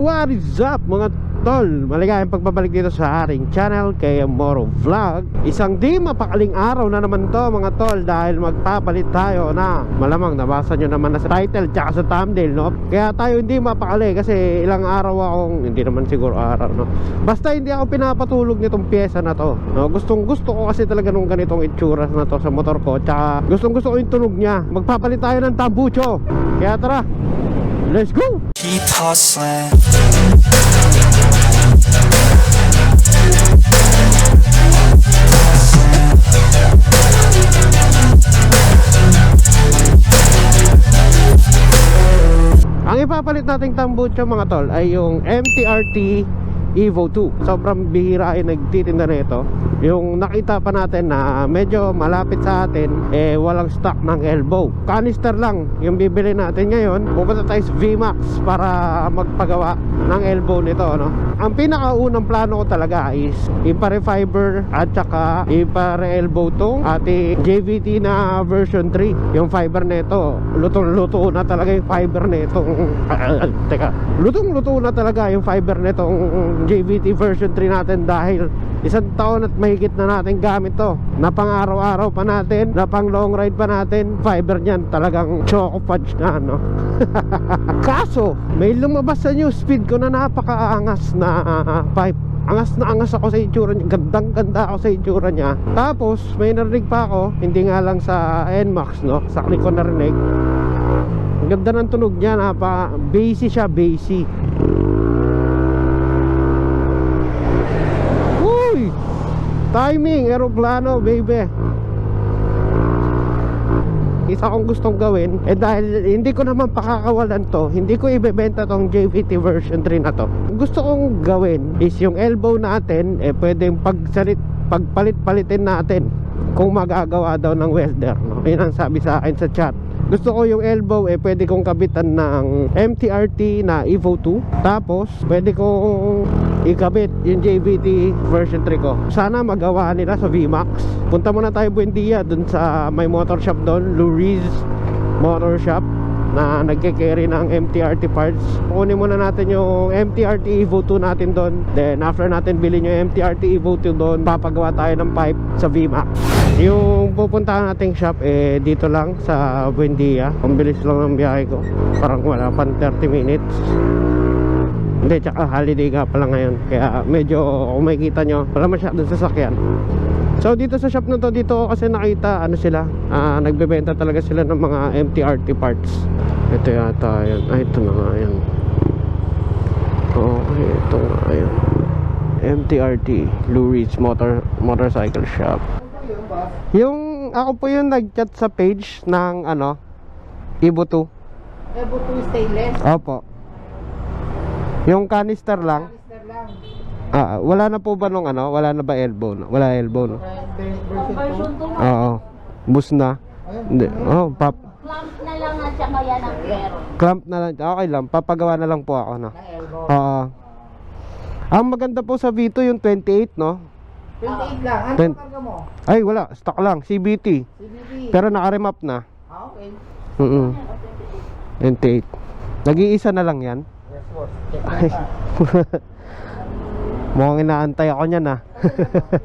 What is up mga tol? Maligayang pagbabalik dito sa ating channel kay Moro Vlog. Isang di mapakaling araw na naman to mga tol Dahil magpapalit tayo na Malamang nabasa nyo naman na sa title tsaka sa thumbnail no? Kaya tayo hindi mapakali kasi ilang araw akong Hindi naman siguro araw no? Basta hindi ako pinapatulog nitong pyesa na to no? Gustong gusto ko kasi talaga nung ganitong itsura na to sa motor ko Tsaka gustong gusto ko yung tunog niya. Magpapalit tayo ng tambucho. Kaya tara Let's go! Keep hustling. Ang ipapalit nating tambucho mga tol ay yung MTRT Evo 2 Sobrang bihira ay nagtitinda na ito Yung nakita pa natin na medyo malapit sa atin Eh walang stock ng elbow. Canister lang yung bibili natin ngayon. Pupunta tayo sa VMAX para magpagawa ng elbow nito no? Ang pinakaunang plano ko talaga is Ipare fiber at saka ipare elbow tong ating JVT na version 3 Yung fiber nito Lutong-luto na talaga yung fiber nitong Teka Lutong-luto na talaga yung fiber nitong JVT version 3 natin dahil isang taon at mahigit na natin gamit to. Na pang araw-araw pa natin na pang long ride pa natin. Fiber niyan talagang choco fudge na no? Kaso may lumabas sa news feed ko na napakaangas na pipe. Angas na angas ako sa itsura niya. Gandang ganda ako sa itsura niya. Tapos may narinig pa ako hindi nga lang sa NMAX no? Sakli ko narinig. Ganda ng tunog niya napa bassy siya bassy Uy! Timing, aeroplano, baby. Isa kong gustong gawin Eh dahil hindi ko naman pakakawalan to Hindi ko ibebenta tong JVT version 3 na to Gusto kong gawin Is yung elbow natin Eh pwedeng pagsalit Pagpalit-palitin natin Kung magagawa daw ng welder no? Yun ang sabi sa akin sa chat gusto ko yung elbow eh pwede kong kabitan ng MTRT na Evo 2 tapos pwede kong ikabit yung JVT version 3 ko. Sana magawa nila sa VMAX punta muna tayo Buendia dun sa may motor shop doon Luriz Motor Shop na nagke-carry ng MTRT parts. Kunin muna natin yung MTRT Evo 2 natin doon. Then after natin bilhin yung MTRT Evo 2 doon papagawa tayo ng pipe sa VMAX. Yung pupuntahan nating shop eh dito lang sa Buendia. Ang bilis lang ng biyahe ko. Parang wala pang 30 minutes hindi tsaka holiday nga pala ngayon. Kaya medyo kung makikita nyo wala masyadong sasakyan. So dito sa shop na to dito kasi nakita ano sila ah, nagbebenta talaga sila ng mga MTRT parts. Ito yata yan ay ito na nga yan okay ito nga yan MTRT Blue Ridge Motor Motorcycle Shop. Yung ako po yung nag-chat sa page ng ano Ibo 2 Evo 2 stainless. Opo yung canister lang Canister lang. ah, wala na po ba nung ano wala na ba elbow no? wala elbow no Uh, version 2. Oo. Bus na. Hindi. Oh, pap Clamp na lang at saka yan ang meron. clamp na lang. Okay lang. Papagawa na lang po ako, no. Oo. Ang maganda po sa Vito yung 28, no. 28 lang. Ano ang karga mo? Ay, wala. Stock lang. CBT. CBB. Pero naka-remap na. Ah, okay. Mm 28. Nag-iisa na lang yan. Mukhang inaantay ako niyan, ah.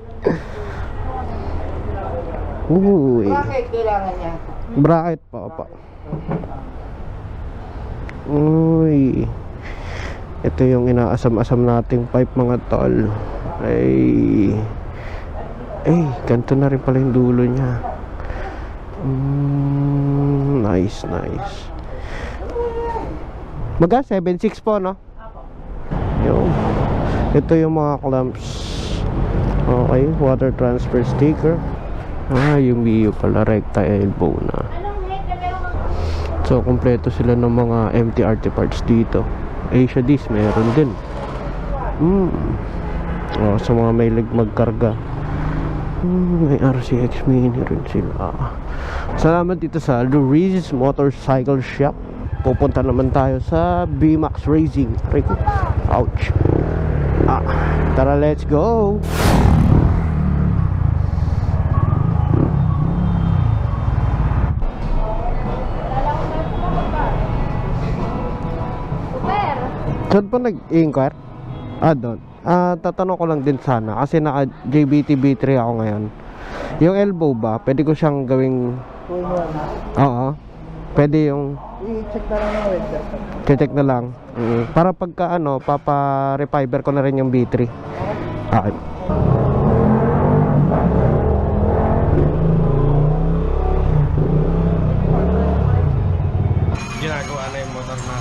Uy. Bakit kailangan niya? Bracket pa, pa. Uy. Ito yung inaasam-asam nating pipe mga tol. Ay. Ay, ganito na rin pala yung dulo niya. Mm, nice, nice. Maga, 7.6 po, no? Yung. Ito yung mga clamps. Okay, water transfer sticker. Ah, yung Mio pala, recta elbow na. So, kompleto sila ng mga MTRT parts dito. Asia Dis, meron din. Hmm. Oh, sa mga may magkarga. Hmm, may RCX Mini rin sila. Salamat dito sa Luriz Motorcycle Shop. Pupunta naman tayo sa BMAX Racing. Rico. Ouch. Ah, tara, let's go. Saan pa nag-inquire? Ah, doon. Ah, tatanong ko lang din sana kasi naka JBT B3 ako ngayon. Yung elbow ba, pwede ko siyang gawing. Oo. Pwede yung I-check na lang ng website. check na lang. Mm, Para pagka ano, papa-refiber ko na rin yung B3. Okay. ginagawa na yung motor na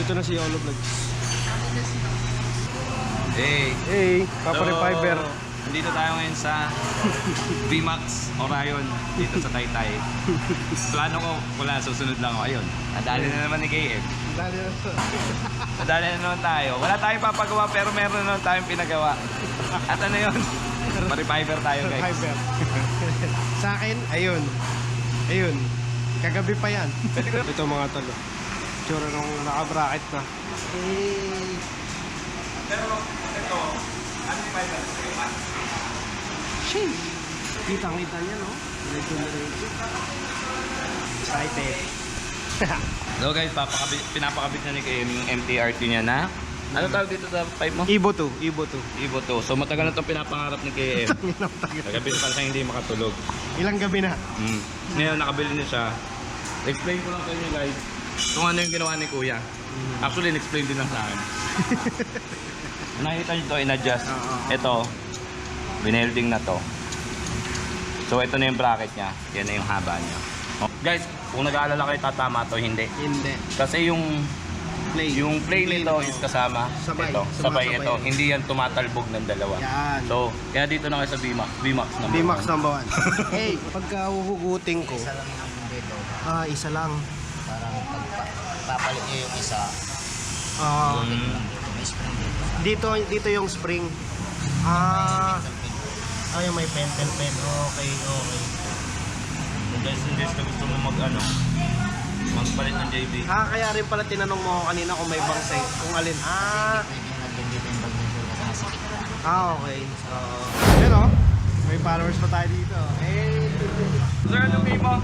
dito na si Yolo Vlogs Hey, hey Papa Refiber Dito tayo ngayon sa VMAX Orion dito sa Taytay. Plano ko, wala, susunod lang ako. Ayun, nadali na naman ni KM. Nadali na naman tayo. Wala tayong papagawa pero meron na naman tayong pinagawa. At ano yun? Ma-reviver tayo guys. Refiber sa akin ayun ayun kagabi pa yan ito mga talo tsura nung naka-bracket na Pero ito, ano yung reviver? Shit! Kitang-kita niya, no? Diretso na diretso. Excited. So guys, papakabit, pinapakabit na ni KM yung MTRT niya na ano tawag dito sa pipe mo? Ibo 2, Ibo 2. Ibo to. So matagal na itong pinapangarap ni KM. Kagabi pa siya hindi makatulog. Ilang gabi na? Mm. Ngayon, nakabili niya siya. Explain ko lang sa inyo guys kung ano yung ginawa ni Kuya. Actually, in-explain din lang sa akin. Nakita niyo to, in-adjust. Oo. Ito, binelding na to. So, ito na yung bracket niya. Yan na yung haba niya. Oh, Guys, kung nag-aalala kayo tatama to, hindi. Hindi. Kasi yung Play. yung play nito is kasama Sabay. ito. Sabay Sumasabay ito. Hindi yan tumatalbog ng dalawa. Yan. So, kaya dito na kayo sa VMAX. VMAX number B-Max one. number 1. hey, pagka huhugutin ko, Isa lang yung dito. ah, isa lang. Parang pagpa, papalit niyo yung isa. Ah, Mm. May spring dito. dito, dito yung spring. Ah, ay, may pentel pen. Okay, okay. Kung guys, hindi ka gusto mo mag ano, magpalit ng JB. Ah, kaya rin pala tinanong mo kanina kung may bang side. Kung alin. Ah, dito ah, okay. Oo. Yan o. May followers pa tayo dito. Eh, Sir, anong name mo?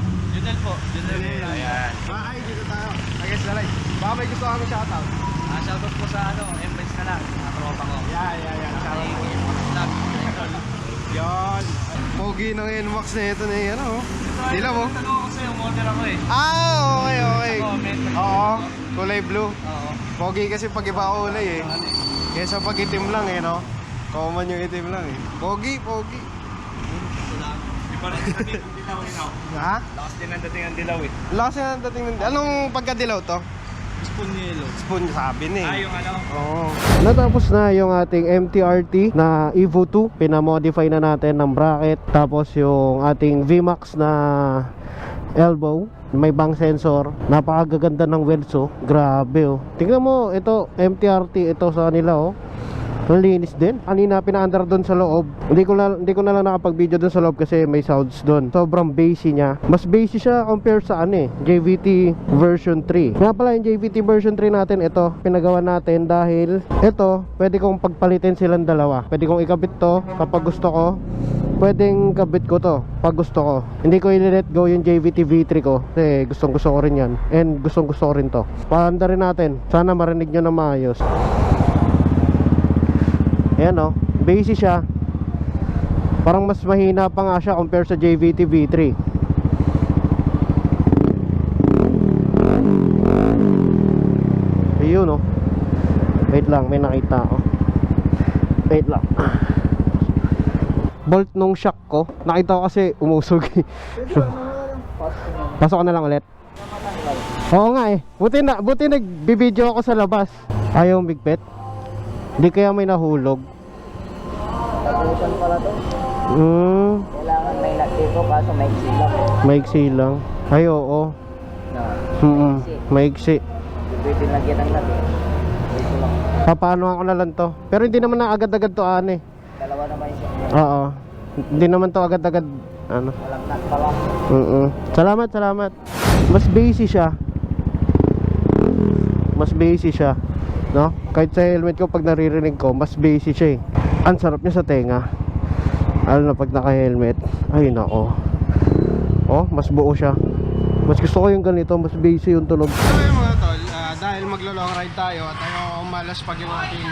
Junel po. Junel. Ayan. Ah, ay, dito tayo. I guess lalay. Baka may gusto kami shoutout. Ah, shoutout po sa ano, Embrace na lang. Tropa ko. Yeah, yeah, yeah. Shoutout. Yan. Pogi ng NMAX na ito na yan, oh. Dila mo? Tanong ako sa'yo, model ako eh. Ah, okay, okay. Oo, kulay blue. Oo. Pogi kasi pag iba kulay eh. Kesa pag itim lang eh, no? Common yung itim lang eh. Pogi, pogi. Di pa rin sabi kung dilaw dilaw. Ha? Lakas din ang dating ang dilaw eh. Lakas na dating ng... Anong pagkadilaw to? Spoon yellow. Spoon sabi na eh. Ah, yung ano? Oo. Natapos na yung ating MTRT na Evo 2. Pinamodify na natin ng bracket. Tapos yung ating VMAX na elbow. May bang sensor. Napakagaganda ng wheels oh. Grabe oh. Tingnan mo, ito MTRT ito sa nila oh. Linis din. Kanina pinaandar doon sa loob. Hindi ko na hindi ko na lang nakapag-video doon sa loob kasi may sounds doon. Sobrang bassy niya. Mas bassy siya compare sa ano eh, JVT version 3. Nga pala yung JVT version 3 natin ito, pinagawa natin dahil ito, pwede kong pagpalitin silang dalawa. Pwede kong ikabit to kapag gusto ko. Pwedeng kabit ko to pag gusto ko. Hindi ko i-let go yung JVT V3 ko kasi gustong gusto ko rin yan. And gustong gusto ko rin to. Paanda rin natin. Sana marinig nyo na maayos. Ayan o, basic siya. Parang mas mahina pa nga siya compare sa JVT V3. Ayun o. Wait lang, may nakita ako. Wait lang. Bolt nung shock ko. Nakita ko kasi umusog. So, Pasok na lang ulit. Oo nga eh. Buti na, buti nagbibideo ako sa labas. Ayaw bigpet. Hindi kaya may nahulog. Tagusan pala to. Hmm, Kailangan may nut dito kaso may silap. maiksi lang. Ay, oo. Na. Hmm, maiksi. Pwede lagyan ng lang. Papaano ako na lang to. Pero hindi naman na agad-agad to ane. Dalawa naman siya. Oo. Hindi naman to agad-agad ano. Walang nut pa lang. Mm Salamat, salamat. Mas basic siya. Mas basic siya. No? Kahit sa helmet ko pag naririnig ko, mas basic siya eh. Ang sarap niya sa tenga. Lalo na pag naka-helmet. Ay nako. Oh, mas buo siya. Mas gusto ko yung ganito, mas basic yung tunog. Yun mga tol, ah, dahil maglo-long ride tayo at ayaw umalas pag yung ating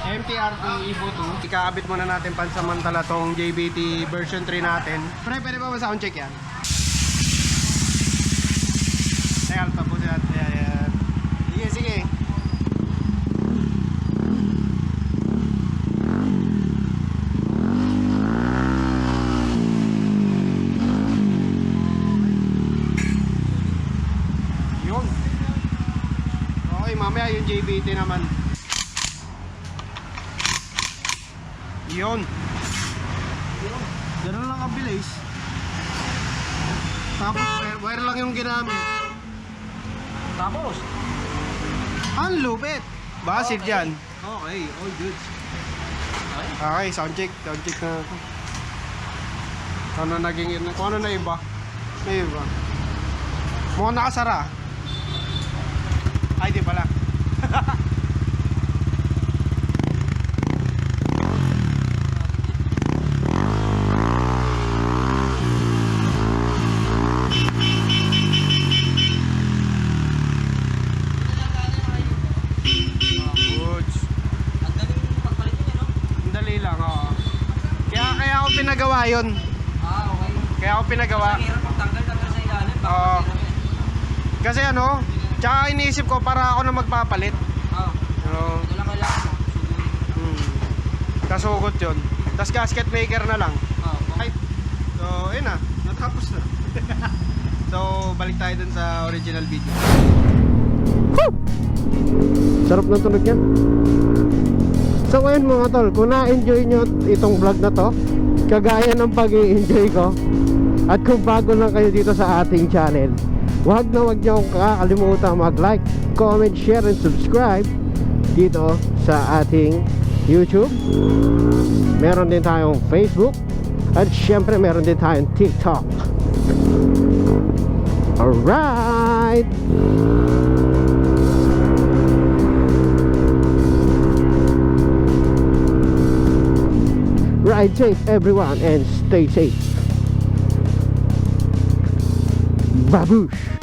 MTRT Evo 2, ikaabit muna natin pansamantala tong JBT version 3 natin. Pre, pwede ba ma-sound check yan? Teka, tapos yan. Ayan, ayan. Sige, sige. Yun. Okay, mamaya JBT naman. Yun. Ganun lang kabilis. Tapos wire, wire lang yung ginamit. Tapos, Ang lupit. Basit dyan. okay, all good. Okay, sound check. Sound check na ako. Ano naging, kung ano na iba. Na iba. Mukhang nakasara. Ay, di pala. Ang? Ang pinagawa yun. Ah, okay. Kaya ako pinagawa. Hirap magtanggal-tanggal sa ilalim. Oo. Kasi ano, tsaka iniisip ko para ako na magpapalit. Ah, Ano, ito lang kailangan mo. hmm. Kasugot yun. Tapos gasket maker na lang. Ah, Ay, so, ayun na. Natapos na. so, balik tayo dun sa original video. Sarap ng tunog niya. So ngayon mga tol, kung na-enjoy nyo itong vlog na to, kagaya ng pag enjoy ko, at kung bago lang kayo dito sa ating channel, huwag na huwag nyo kakalimutan mag-like, comment, share, and subscribe dito sa ating YouTube. Meron din tayong Facebook, at syempre meron din tayong TikTok. Alright! Ride safe everyone and stay safe. Babush!